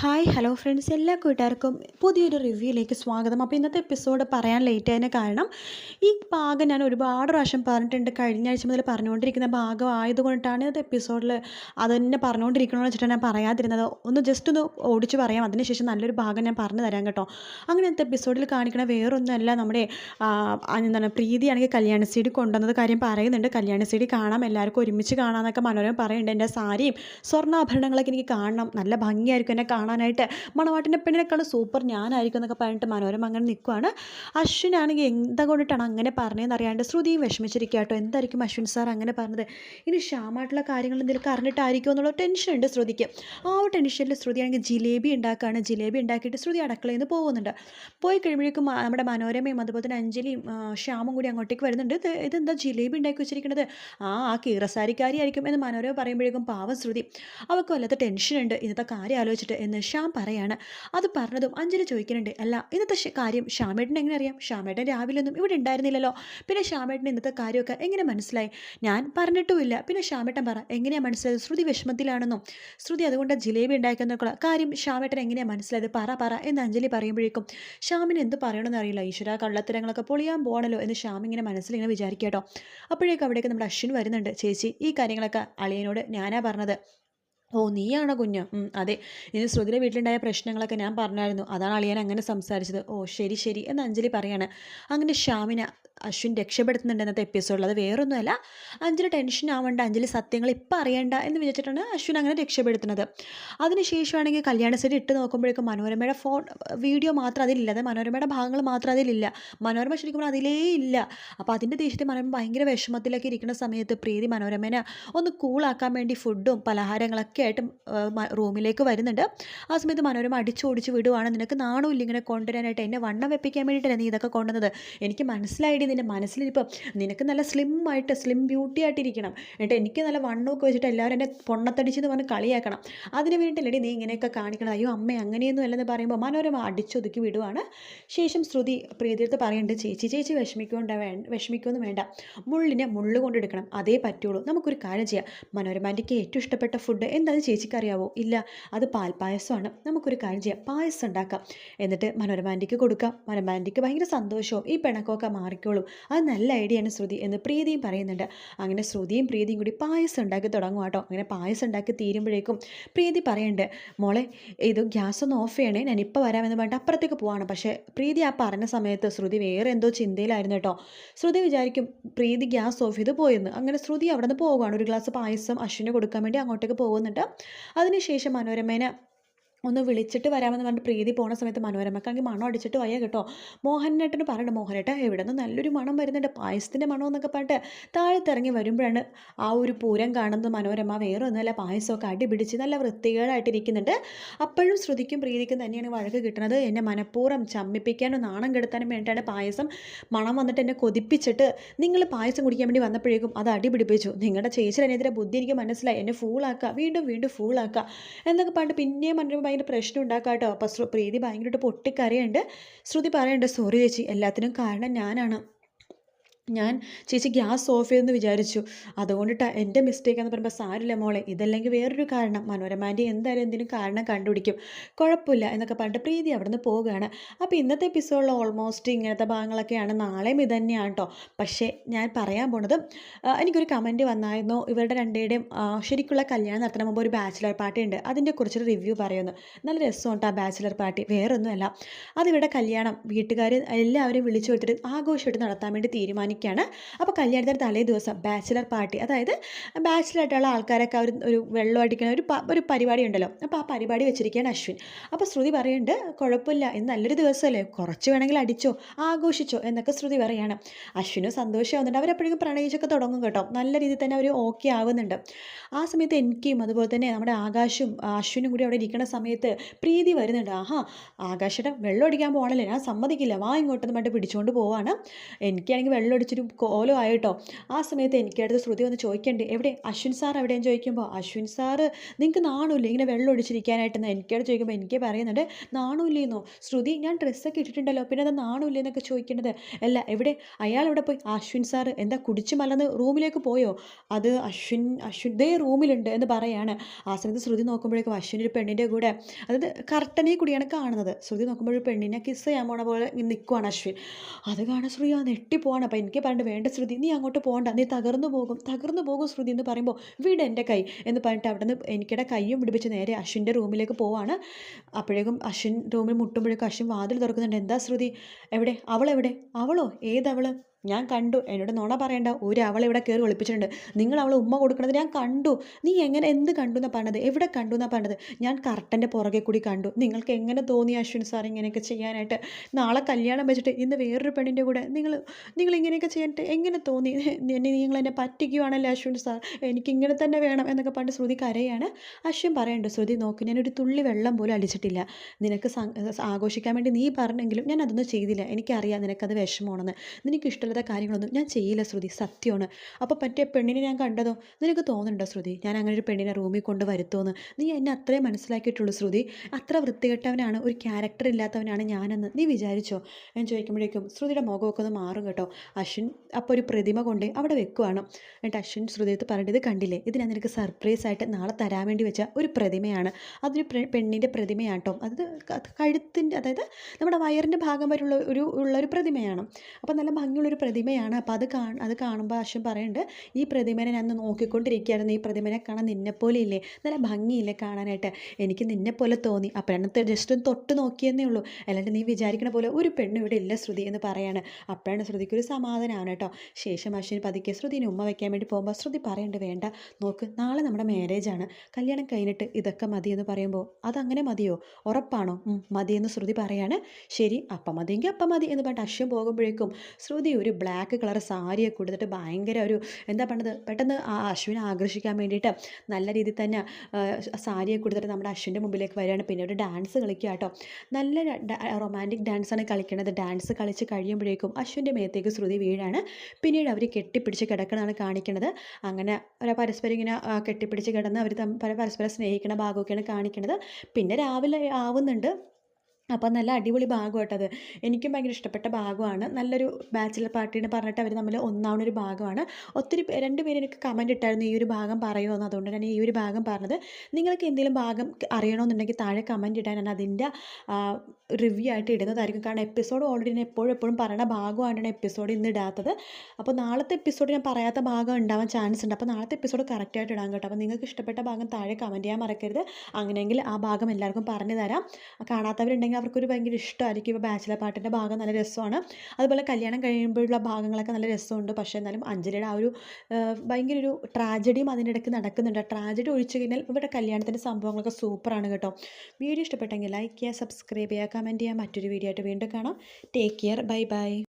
Hi hello friends എല്ലാ കൂട്ടുകാർക്കും പുതിയൊരു റിവ്യൂയിലേക്ക് സ്വാഗതം. അപ്പോൾ ഇന്നത്തെ എപ്പിസോഡ് പറയാൻ ലേറ്റ് ആയതിന് കാരണം ഈ ഭാഗം ഞാൻ ഒരുപാട് പ്രാവശ്യം പറഞ്ഞിട്ടുണ്ട്. കഴിഞ്ഞ ആഴ്ച മുതൽ പറഞ്ഞുകൊണ്ടിരിക്കുന്ന ഭാഗം ആയതുകൊണ്ടാണ് ഇന്നത്തെ എപ്പിസോഡിൽ അത് തന്നെ പറഞ്ഞുകൊണ്ടിരിക്കണമെന്ന് വെച്ചിട്ടാണ് ഞാൻ പറയാതിരുന്നത്. ഒന്ന് ജസ്റ്റ് ഒന്ന് ഓടിച്ച് പറയാം. അതിനുശേഷം നല്ലൊരു ഭാഗം ഞാൻ പറഞ്ഞു തരാം കേട്ടോ. അങ്ങനെ ഇന്നത്തെ എപ്പിസോഡിൽ കാണിക്കണ വേറൊന്നുമല്ല നമ്മുടെ എന്താണ് പ്രീതിയാണെങ്കിൽ കല്യാണ സീഡി കൊണ്ടുവന്നത് കാര്യം പറയുന്നുണ്ട്. കല്യാണ സീഡി കാണാം. എല്ലാവർക്കും ഒരുമിച്ച് കാണാമെന്നൊക്കെ മനോരമ പറയുന്നുണ്ട്. എന്റെ സാരിയും സ്വർണാഭരണങ്ങളൊക്കെ എനിക്ക് കാണണം. നല്ല ഭംഗിയായിരിക്കും എന്നെ കാണാനായിട്ട്. മണവാട്ടിന്റെ പെണ്ണിനെക്കാളും സൂപ്പർ ഞാനായിരിക്കും എന്നൊക്കെ പറഞ്ഞിട്ട് മനോരമ അങ്ങനെ നിൽക്കുവാണ് അശ്വിനാണെങ്കിൽ എന്താ കൊണ്ടിട്ടാണ് അങ്ങനെ പറഞ്ഞതെന്ന് അറിയാണ്ട് ശ്രുതിയും വിഷമിച്ചിരിക്കുക കേട്ടോ എന്തായിരിക്കും അശ്വിൻ സാർ അങ്ങനെ പറഞ്ഞത്? ഇനി ക്ഷാമായിട്ടുള്ള കാര്യങ്ങൾ എന്തെങ്കിലും അറിഞ്ഞിട്ടായിരിക്കും എന്നുള്ള ടെൻഷൻ ഉണ്ട് ശ്രുതിക്ക്. ആ ഒരു ടെൻഷനിൽ ശ്രുതിയാണെങ്കിൽ ജിലേബി ഉണ്ടാക്കുകയാണ് ജിലേബി ഉണ്ടാക്കിയിട്ട് ശ്രുതി അടുക്കളയിൽ നിന്ന് പോകുന്നുണ്ട്. പോയി കഴിയുമ്പോഴേക്കും നമ്മുടെ മനോരമയും അതുപോലെ തന്നെ അഞ്ജലിയും ശ്യാമും കൂടി അങ്ങോട്ടേക്ക് വരുന്നുണ്ട്. ഇത് ഇതെന്താ ജിലേബി ഉണ്ടാക്കി വെച്ചിരിക്കുന്നത്? ആ ആ കീറസാരിക്കാരിയായിരിക്കും എന്ന് മനോരമ പറയുമ്പോഴേക്കും പാവം ശ്രുതി. അവൾക്ക് വല്ലാത്ത ടെൻഷനുണ്ട് ഇന്നത്തെ കാര്യം ആലോചിച്ചിട്ട് എന്ന് ശ്യാം പറയാണ്. അത് പറഞ്ഞതും അഞ്ജലി ചോദിക്കുന്നുണ്ട് അല്ല ഇന്നത്തെ കാര്യം ശ്യാമേട്ടൻ എങ്ങനെ അറിയാം ശ്യാമേട്ടൻ രാവിലെ ഒന്നും ഇവിടെ ഉണ്ടായിരുന്നില്ലല്ലോ. പിന്നെ ശ്യാമേട്ടൻ ഇന്നത്തെ കാര്യമൊക്കെ എങ്ങനെ മനസ്സിലായി? ഞാൻ പറഞ്ഞിട്ടുമില്ല. പിന്നെ ശ്യാമേട്ടൻ പറ എങ്ങനെയാണ് മനസ്സിലായത്? ശ്രുതി വിഷമത്തിലാണെന്നും ശ്രുതി അതുകൊണ്ട് ജിലേബി ഉണ്ടാക്കുന്നൊക്കെ കാര്യം ശ്യാമേട്ടൻ എങ്ങനെയാണ് മനസ്സിലായത്? പറ പറ എന്ന് അഞ്ജലി പറയുമ്പോഴേക്കും ശ്യാമിന് എന്ത് പറയണമെന്ന് അറിയില്ല. ഈശ്വര കള്ളത്തരങ്ങളൊക്കെ പൊളിയാൻ പോകണല്ലോ എന്ന് ശ്യാം ഇങ്ങനെ മനസ്സിലിങ്ങനെ വിചാരിക്കുക കേട്ടോ അപ്പോഴേക്കും അവിടേക്ക് നമ്മുടെ അശ്വിൻ വരുന്നുണ്ട്. ചേച്ചി ഈ കാര്യങ്ങളൊക്കെ അളിയനോട് ഞാനാ പറഞ്ഞത്. ഓ നീയാണോ കുഞ്ഞ്? അതെ. ഇനി ശ്രുതിയുടെ വീട്ടിലുണ്ടായ പ്രശ്നങ്ങളൊക്കെ ഞാൻ പറഞ്ഞായിരുന്നു. അതാണ് അളിയൻ അങ്ങനെ സംസാരിച്ചത്. ഓ ശരി ശരി എന്ന് അഞ്ജലി പറയാണ്. അങ്ങനെ ഷ്യാമിനെ അശ്വിൻ രക്ഷപ്പെടുത്തുന്നുണ്ട് ഇന്നത്തെ എപ്പിസോഡിൽ അത് വേറൊന്നുമല്ല. അഞ്ജലി ടെൻഷൻ ആവേണ്ട. അഞ്ജലി സത്യങ്ങൾ ഇപ്പം അറിയണ്ട എന്ന് വിചാരിച്ചിട്ടാണ് അശ്വിൻ അങ്ങനെ രക്ഷപ്പെടുത്തുന്നത്. അതിനുശേഷമാണെങ്കിൽ കല്യാണ സെറ്റ് ഇട്ട് നോക്കുമ്പോഴേക്കും മനോരമയുടെ ഫോൺ വീഡിയോ മാത്രം അതിലില്ല അത് മനോരമയുടെ ഭാഗങ്ങൾ മാത്രം അതിലില്ല. മനോരമ ശരിക്കും അതിലേ ഇല്ല. അപ്പോൾ അതിന്റെ ദേഷ്യത്തിൽ മനോരമ ഭയങ്കര വിഷമത്തിലൊക്കെ ഇരിക്കുന്ന സമയത്ത് പ്രീതി മനോരമേനെ ഒന്ന് കൂളാക്കാൻ വേണ്ടി ഫുഡും പലഹാരങ്ങളൊക്കെ ആയിട്ട് റൂമിലേക്ക് വരുന്നുണ്ട്. ആ സമയത്ത് മനോരമ അടിച്ചോടിച്ച് വിടുവാണ്. നിനക്ക് നാണമില്ല ഇങ്ങനെ കൊണ്ടുവരാനായിട്ട്. എന്നെ വണ്ണം വെപ്പിക്കാൻ വേണ്ടിയിട്ടല്ല നീ ഇതൊക്കെ കൊണ്ടുവന്നത്? എനിക്ക് മനസ്സിലായിട്ട് നിന്റെ മനസ്സിലിപ്പം നിനക്ക് നല്ല സ്ലിം ആയിട്ട് സ്ലിം ബ്യൂട്ടി ആയിട്ടിരിക്കണം. എന്നിട്ട് എനിക്ക് നല്ല വണ്ണമൊക്കെ വെച്ചിട്ട് എല്ലാവരും എന്നെ പൊണ്ണത്തടിച്ചെന്ന് പറഞ്ഞ് കളിയാക്കണം. അതിന് വേണ്ടിയില്ലടി നീ ഇങ്ങനെയൊക്കെ കാണിക്കണം അയ്യോ അമ്മ അങ്ങനെയൊന്നും അല്ലെന്ന് പറയുമ്പോൾ മനോരമ അടിച്ചൊതുക്കി വിടുവാണ്. ശേഷം ശ്രുതി പ്രീതിയെടുത്ത് പറയുന്നുണ്ട് ചേച്ചി ചേച്ചി വിഷമിക്കൊണ്ട് വേ വിഷമിക്കൊന്നും വേണ്ട. മുള്ളിനെ മുള്ളു കൊണ്ടെടുക്കണം. അതേ പറ്റുള്ളൂ. നമുക്കൊരു കാര്യം ചെയ്യാം. മനോരമാന്റെ ഏറ്റവും ഇഷ്ടപ്പെട്ട ഫുഡ് എന്താണെന്ന് ചേച്ചിക്ക് അറിയാവോ? ഇല്ല അത് പാൽപ്പായസമാണ്. നമുക്കൊരു കാര്യം ചെയ്യാം. പായസം ഉണ്ടാക്കാം. എന്നിട്ട് മനോരമാന്റിക്ക് കൊടുക്കാം. മനോരമാന്റിക്ക് ഭയങ്കര സന്തോഷവും ഈ പിണക്കമൊക്കെ മാറിക്കോളും. അത് നല്ല ഐഡിയയാണ് ശ്രുതി എന്ന് പ്രീതിയും പറയുന്നുണ്ട്. അങ്ങനെ ശ്രുതിയും പ്രീതിയും കൂടി പായസം ഉണ്ടാക്കി തുടങ്ങും കേട്ടോ അങ്ങനെ പായസം ഉണ്ടാക്കി തീരുമ്പോഴേക്കും പ്രീതി പറയുന്നുണ്ട് മോളെ ഇത് ഗ്യാസ് ഒന്ന് ഓഫ് ചെയ്യണേ. ഞാൻ ഇപ്പോൾ വരാമെന്ന് പറഞ്ഞിട്ട് അപ്പുറത്തേക്ക് പോവാണ്. പക്ഷേ പ്രീതി ആ പറഞ്ഞ സമയത്ത് ശ്രുതി വേറെ എന്തോ ചിന്തയിലായിരുന്നു കേട്ടോ ശ്രുതി വിചാരിക്കും പ്രീതി ഗ്യാസ് ഓഫ് ചെയ്ത് പോയെന്ന്. അങ്ങനെ ശ്രുതി അവിടെ നിന്ന് പോവുകയാണ്. ഒരു ഗ്ലാസ് പായസം അശ്വിന് കൊടുക്കാൻ വേണ്ടി അങ്ങോട്ടേക്ക് പോകുന്നുണ്ട്. അതിനുശേഷം മനോരമേനെ ഒന്ന് വിളിച്ചിട്ട് വരാമെന്ന് പറഞ്ഞിട്ട് പ്രീതി പോണ സമയത്ത് മനോരമക്കാണെങ്കിൽ മണം അടിച്ചിട്ട് വയ്യ കേട്ടോ. മോഹനേട്ടന് പറയണ്ട മോഹനേട്ട എവിടെ നിന്ന് നല്ലൊരു മണം വരുന്നുണ്ട്. പായസത്തിന്റെ മണം എന്നൊക്കെ പറഞ്ഞിട്ട് താഴത്തിറങ്ങി വരുമ്പോഴാണ് ആ ഒരു പൂരം കാണുന്നത് മനോരമ. വേറെ ഒന്നുമല്ല പായസമൊക്കെ അടിപിടിച്ച് നല്ല വൃത്തികേടായിട്ടിരിക്കുന്നുണ്ട് അപ്പോഴും ശ്രുതിക്കും പ്രീതിക്കും തന്നെയാണ് വഴക്ക് കിട്ടുന്നത് എന്നെ മനഃപൂർവം ചമ്മിപ്പിക്കാനും നാണം കെടുത്താനും വേണ്ടിയിട്ടാണ് പായസം. മണം വന്നിട്ട് എന്നെ കൊതിപ്പിച്ചിട്ട് നിങ്ങൾ പായസം കുടിക്കാൻ വേണ്ടി വന്നപ്പോഴേക്കും അത് അടിപിടിപ്പിച്ചു നിങ്ങളുടെ ചേച്ചിയുടെ ബുദ്ധി എനിക്ക് മനസ്സിലായി. എന്നെ ഫൂളാക്കുക വീണ്ടും വീണ്ടും ഫൂളാക്കുക എന്നൊക്കെ പറഞ്ഞിട്ട് പിന്നെയും മനോരമ ഭയങ്കര പ്രശ്നം ഉണ്ടാക്കാട്ടോ കേട്ടോ പ്രീതി ഭയങ്കരമായിട്ട് പൊട്ടിക്കരയുണ്ട്. ശ്രുതി പറയുന്നുണ്ട് സോറി ചേച്ചി എല്ലാത്തിനും കാരണം ഞാനാണ്. ഞാൻ ചേച്ചി ഗ്യാസ് ഓഫ് ചെയ്തെന്ന് വിചാരിച്ചു. അതുകൊണ്ടിട്ട് എന്റെ മിസ്റ്റേക്ക് എന്ന് പറയുമ്പോൾ സാരില്ല മോളെ. ഇതല്ലെങ്കിൽ വേറൊരു കാരണം. മനോരമാന്റെ എന്തായാലും എന്തിനും കാരണം കണ്ടുപിടിക്കും. കുഴപ്പമില്ല എന്നൊക്കെ പറഞ്ഞിട്ട് പ്രീതി അവിടെ നിന്ന് പോവുകയാണ്. അപ്പോൾ ഇന്നത്തെ എപ്പിസോഡിൽ ഓൾമോസ്റ്റ് ഇങ്ങനത്തെ ഭാഗങ്ങളൊക്കെയാണ്. നാളെയും ഇത് തന്നെയാണ് കേട്ടോ പക്ഷേ ഞാൻ പറയാൻ പോണത് എനിക്കൊരു കമന്റ് വന്നായിരുന്നു. ഇവരുടെ രണ്ടുപേരുടെയും ശരിക്കുള്ള കല്യാണം നടത്തണ മുമ്പ് ഒരു ബാച്ചിലർ പാർട്ടി ഉണ്ട്. അതിന്റെ കുറിച്ചൊരു റിവ്യൂ പറയുന്നു. നല്ല രസമുണ്ട് ആ ബാച്ചിലർ പാർട്ടി വേറൊന്നുമല്ല. അതിവിടെ കല്യാണം. വീട്ടുകാർ എല്ലാവരും വിളിച്ചു കൊടുത്തിട്ട് ആഘോഷമായിട്ട് നടത്താൻ വേണ്ടി തീരുമാനിക്കുകയാണ് അപ്പോൾ കല്യാണത്തിന്റെ തലേ ദിവസം ബാച്ചിലർ പാർട്ടി അതായത് ബാച്ചിലായിട്ടുള്ള ആൾക്കാരൊക്കെ അവർ ഒരു വെള്ളം അടിക്കുന്ന ഒരു ഒരു പരിപാടി ഉണ്ടല്ലോ. അപ്പോൾ ആ പരിപാടി വെച്ചിരിക്കുകയാണ് അശ്വിൻ. അപ്പോൾ ശ്രുതി പറയുന്നുണ്ട് കുഴപ്പമില്ല ഇന്ന് നല്ലൊരു ദിവസമല്ലേ കുറച്ച് വേണമെങ്കിൽ അടിച്ചോ ആഘോഷിച്ചോ എന്നൊക്കെ ശ്രുതി പറയാണ് അശ്വിനും സന്തോഷമാവുന്നുണ്ട്. അവരെപ്പോഴും പ്രണയിച്ചൊക്കെ തുടങ്ങും കേട്ടോ. നല്ല രീതിയിൽ തന്നെ അവർ ഓക്കെ ആവുന്നുണ്ട്. ആ സമയത്ത് എനിക്കും അതുപോലെ തന്നെ നമ്മുടെ ആകാശും അശ്വിനും കൂടി അവിടെ ഇരിക്കുന്ന സമയത്ത് പ്രീതി വരുന്നുണ്ട്. ആഹാ ആകാശയുടെ വെള്ളം അടിക്കാൻ പോകണല്ലേ ഞാൻ സമ്മതിക്കില്ല വാ ഇങ്ങോട്ടെന്ന് പറഞ്ഞിട്ട് പിടിച്ചുകൊണ്ട് പോവാണ്. എനിക്കാണെങ്കിൽ വെള്ളം വെള്ളമടിച്ചൊരു കോലം ആയിട്ടോ? ആ സമയത്ത് എനിക്കടുത്ത് ശ്രുതി വന്ന് ചോദിക്കണ്ടേ എവിടെ? അശ്വിൻ സാർ എവിടെയെന്ന് ചോദിക്കുമ്പോൾ അശ്വിൻ സാറ് നിങ്ങൾക്ക് നാണൂല്ല ഇങ്ങനെ വെള്ളം ഒഴിച്ചിരിക്കാനായിട്ടെന്ന് എനിക്കടുത്ത് ചോദിക്കുമ്പോൾ എനിക്ക് പറയുന്നുണ്ട് നാണമില്ലേന്നോ ശ്രുതി ഞാൻ ഡ്രസ്സൊക്കെ ഇട്ടിട്ടുണ്ടല്ലോ പിന്നെ അത് നാണൂല്ലെന്നൊക്കെ ചോദിക്കേണ്ടത് അല്ല എവിടെ? അയാൾ എവിടെ പോയി? അശ്വിൻ സാർ എന്താ കുടിച്ച് മലന്ന് റൂമിലേക്ക് പോയോ? അത് അശ്വിൻ അശ്വിൻ ദേ റൂമിലുണ്ട് എന്ന് പറയാണ്. ആ സമയത്ത് ശ്രുതി നോക്കുമ്പോഴേക്കും അശ്വിൻ ഒരു പെണ്ണിന്റെ കൂടെ അതായത് കർട്ടനെ കൂടിയാണ് കാണുന്നത്. ശ്രുതി നോക്കുമ്പോൾ ഒരു പെണ്ണിനെ കിസ് ചെയ്യാൻ പോണ പോലെ നിൽക്കുവാണ് അശ്വിൻ. അത് കാണാൻ ശ്രുതി ആ നെട്ടിപ്പോവാണ് അപ്പോൾ എനിക്ക് പറഞ്ഞിട്ട് വേണ്ട ശ്രുതി നീ അങ്ങോട്ട് പോകണ്ട നീ തകർന്നു പോകും തകർന്നു പോകും ശ്രുതി എന്ന് പറയുമ്പോൾ വീട് എന്റെ കൈ എന്ന് പറഞ്ഞിട്ട് അവിടെ നിന്ന് എനിക്കിടെ കയ്യും പിടിപ്പിച്ച് നേരെ അശ്വിന്റെ റൂമിലേക്ക് പോവാണ്. അപ്പോഴേക്കും അശ്വിൻ റൂമിൽ മുട്ടുമ്പോഴേക്കും അശ്വിൻ വാതിൽ തുറക്കുന്നുണ്ട്. എന്താ ശ്രുതി? എവിടെ? അവളെവിടെ? അവളോ? ഏതവൾ? ഞാൻ കണ്ടു. എന്നോട് നോണ പറയണ്ട. ഒരു അവളെ ഇവിടെ കയറി ഒളിപ്പിച്ചിട്ടുണ്ട്. നിങ്ങൾ അവളെ ഉമ്മ കൊടുക്കണത് ഞാൻ കണ്ടു. നീ എങ്ങനെ എന്ത് കണ്ടു എന്നാ പറഞ്ഞത്? എവിടെ കണ്ടു എന്നാ പറഞ്ഞത്? ഞാൻ കറക്റ്റന്റെ പുറകെ കൂടി കണ്ടു. നിങ്ങൾക്ക് എങ്ങനെ തോന്നി അശ്വിൻ സാർ ഇങ്ങനെയൊക്കെ ചെയ്യാനായിട്ട്? നാളെ കല്യാണം വെച്ചിട്ട് ഇന്ന് വേറൊരു പെണ്ണിന്റെ കൂടെ നിങ്ങൾ നിങ്ങൾ ഇങ്ങനെയൊക്കെ ചെയ്യാനായിട്ട് എങ്ങനെ തോന്നി? എന്നെ നിങ്ങൾ എന്നെ പറ്റിക്കുവാണല്ലോ അശ്വിൻ സാർ? എനിക്ക് ഇങ്ങനെ തന്നെ വേണം എന്നൊക്കെ പറഞ്ഞ് ശ്രുതി കരയാണ്. അശ്വിൻ പറയുന്നുണ്ട് ശ്രുതി നോക്ക് ഞാനൊരു തുള്ളി വെള്ളം പോലും അടിച്ചിട്ടില്ല. നിനക്ക് ആഘോഷിക്കാൻ വേണ്ടി നീ പറഞ്ഞെങ്കിലും ഞാൻ അതൊന്നും ചെയ്തില്ല. എനിക്കറിയാം നിനക്കത് വിഷമമാണെന്ന്. നിനക്ക് ഇഷ്ടമില്ലാത്ത കാര്യങ്ങളൊന്നും ഞാൻ ചെയ്യില്ല ശ്രുതി. സത്യമാണ്. അപ്പോൾ പറ്റിയ പെണ്ണിനെ ഞാൻ കണ്ടതോ? നിനക്ക് തോന്നുന്നുണ്ടോ ശ്രുതി? ഞാൻ അങ്ങനെ ഒരു പെണ്ണിനെ റൂമിൽ കൊണ്ട് വരുത്തുമെന്ന്. നീ എന്നെ അത്രേ മനസ്സിലാക്കിയിട്ടുള്ളൂ ശ്രുതി. അത്ര വൃത്തികെട്ടവനാണ് ഒരു ക്യാരക്ടർ ഇല്ലാത്തവനാണ് ഞാനെന്ന് നീ വിചാരിച്ചോ? ഞാൻ ചോദിക്കുമ്പോഴേക്കും ശ്രുതിയുടെ മുഖമൊക്കെ ഒന്ന് മാറും കേട്ടോ. അശ്വിൻ അപ്പോൾ ഒരു പ്രതിമ കൊണ്ട് അവിടെ വെക്കുവാണ്. എന്നിട്ട് അശ്വിൻ ശ്രുതിയത്ത് പറഞ്ഞിട്ട് ഇത് കണ്ടില്ലേ? ഇത് ഞാൻ നിനക്ക് സർപ്രൈസ് ആയിട്ട് നാളെ തരാൻ വേണ്ടി വെച്ച ഒരു പ്രതിമയാണ്. അതൊരു പെണ്ണിന്റെ പ്രതിമയാണ് കേട്ടോ അത് കഴുത്തിന്റെ അതായത് നമ്മുടെ വയറിന്റെ ഭാഗം വരെയുള്ള ഒരു ഉള്ള ഒരു പ്രതിമയാണ്. അപ്പോൾ നല്ല ഭംഗിയുള്ളൊരു പ്രതിമയാണ്. അപ്പോൾ അത് കാ അത് കാണുമ്പോൾ അശ്വൻ പറയുന്നുണ്ട് ഈ പ്രതിമനെ ഞാൻ നോക്കിക്കൊണ്ടിരിക്കുകയായിരുന്നു. ഈ പ്രതിമനെ കാണാൻ നിന്നെപ്പോലെ ഇല്ലേ നല്ല ഭംഗിയില്ലേ കാണാനായിട്ട്? എനിക്ക് നിന്നെപ്പോലെ തോന്നി. അപ്പോഴാണ് ജസ്റ്റ് ഒന്ന് തൊട്ട് നോക്കിയെന്നേ ഉള്ളൂ. അല്ലാണ്ട് നീ വിചാരിക്കണ പോലെ ഒരു പെണ്ണ് ഇവിടെ ഇല്ല ശ്രുതി എന്ന് പറയാണ്. അപ്പോഴാണ് ശ്രുതിക്ക് ഒരു സമാധാനമാണ് കേട്ടോ. ശേഷം അശ്വിൻ പതുക്കെ ശ്രുതിന് ഉമ്മ വയ്ക്കാൻ വേണ്ടി പോകുമ്പോൾ ശ്രുതി പറയേണ്ടത് വേണ്ട നോക്ക് നാളെ നമ്മുടെ മാരേജാണ് കല്യാണം കഴിഞ്ഞിട്ട് ഇതൊക്കെ മതി എന്ന് പറയുമ്പോൾ അതങ്ങനെ മതിയോ? ഉറപ്പാണോ? മതിയെന്ന് ശ്രുതി പറയാണ്. ശരി അപ്പം മതിയെങ്കിൽ അപ്പം മതി എന്ന് പറഞ്ഞിട്ട് അശ്വൻ പോകുമ്പോഴേക്കും ശ്രുതി ഒരു ബ്ലാക്ക് കളർ സാരിയൊക്കെ കൊടുത്തിട്ട് ഭയങ്കര ഒരു എന്താ പറഞ്ഞത് പെട്ടെന്ന് ആ അശ്വിനെ ആകർഷിക്കാൻ വേണ്ടിയിട്ട് നല്ല രീതിയിൽ തന്നെ സാരിയൊക്കെ കൊടുത്തിട്ട് നമ്മുടെ അശ്വിന്റെ മുമ്പിലേക്ക് വരികയാണ്. പിന്നെ ഒരു ഡാൻസ് കളിക്കുക കേട്ടോ. നല്ല റൊമാന്റിക് ഡാൻസാണ് കളിക്കുന്നത് ഡാൻസ് കളിച്ച് കഴിയുമ്പോഴേക്കും അശ്വിന്റെ മേത്തേക്ക് ശ്രുതി വീഴാണ്. പിന്നീട് അവർ കെട്ടിപ്പിടിച്ച് കിടക്കണതാണ് കാണിക്കുന്നത് അങ്ങനെ ഒരു പരസ്പരം ഇങ്ങനെ കെട്ടിപ്പിടിച്ച് കിടന്ന് അവർ പരസ്പരം സ്നേഹിക്കുന്ന ഭാഗമൊക്കെയാണ് കാണിക്കുന്നത് പിന്നെ രാവിലെ ആവുന്നുണ്ട്. അപ്പം നല്ല അടിപൊളി ഭാഗമായിട്ടത് എനിക്കും ഭയങ്കര ഇഷ്ടപ്പെട്ട ഭാഗമാണ്. നല്ലൊരു ബാച്ചിലർ പാർട്ടീനെ പറഞ്ഞിട്ട് അവർ തമ്മിൽ ഒന്നാവുന്ന ഒരു ഭാഗമാണ്. ഒത്തിരി രണ്ട് പേര് എനിക്ക് കമന്റ് ഇട്ടായിരുന്നു ഈ ഒരു ഭാഗം പറയുമെന്ന് അതുകൊണ്ട് ഞാൻ ഈ ഒരു ഭാഗം പറഞ്ഞത്. നിങ്ങൾക്ക് എന്തെങ്കിലും ഭാഗം അറിയണമെന്നുണ്ടെങ്കിൽ താഴെ കമന്റ് ഇടാൻ ഞാൻ അതിന്റെ റിവ്യൂ ആയിട്ട് ഇടുന്നതായിരിക്കും. കാരണം എപ്പിസോഡ് ഓൾറെഡി ഞാൻ എപ്പോഴും എപ്പോഴും പറയുന്ന ഭാഗമാണ് എപ്പിസോഡ് ഇന്ന് ഇടാത്തത്. അപ്പോൾ നാളത്തെ എപ്പിസോഡ് ഞാൻ പറയാത്ത ഭാഗം ഉണ്ടാവാൻ ചാൻസ് ഉണ്ട്. അപ്പോൾ നാളത്തെ എപ്പിസോഡ് കറക്റ്റായിട്ട് ഇടാൻ കേട്ടോ. അപ്പോൾ നിങ്ങൾക്ക് ഇഷ്ടപ്പെട്ട ഭാഗം താഴെ കമന്റ് ചെയ്യാൻ മറക്കരുത്. അങ്ങനെയെങ്കിൽ ആ ഭാഗം എല്ലാവർക്കും പറഞ്ഞു തരാം കാണാത്തവരുണ്ടെങ്കിൽ അവർക്കൊരു ഭയങ്കര ഇഷ്ടമായിരിക്കും ഇപ്പോൾ ബാച്ചിലർ പാട്ടിന്റെ ഭാഗം നല്ല രസമാണ്. അതുപോലെ കല്യാണം കഴിയുമ്പോഴുള്ള ഭാഗങ്ങളൊക്കെ നല്ല രസമുണ്ട്. പക്ഷേ എന്നാലും അഞ്ജലിയുടെ ആ ഒരു ഭയങ്കര ഒരു ട്രാജഡിയും അതിന്റെ ഇടയ്ക്ക് നടക്കുന്നുണ്ട്. ട്രാജഡി ഒഴിച്ചു കഴിഞ്ഞാൽ ഇവരുടെ കല്യാണത്തിന്റെ സംഭവങ്ങളൊക്കെ സൂപ്പറാണ് കേട്ടോ. വീഡിയോ ഇഷ്ടപ്പെട്ടെങ്കിൽ ലൈക്ക് ചെയ്യുക സബ്സ്ക്രൈബ് ചെയ്യുക കമന്റ് ചെയ്യുക. മറ്റൊരു വീഡിയോ ആയിട്ട് വീണ്ടും കാണാം. Take care bye bye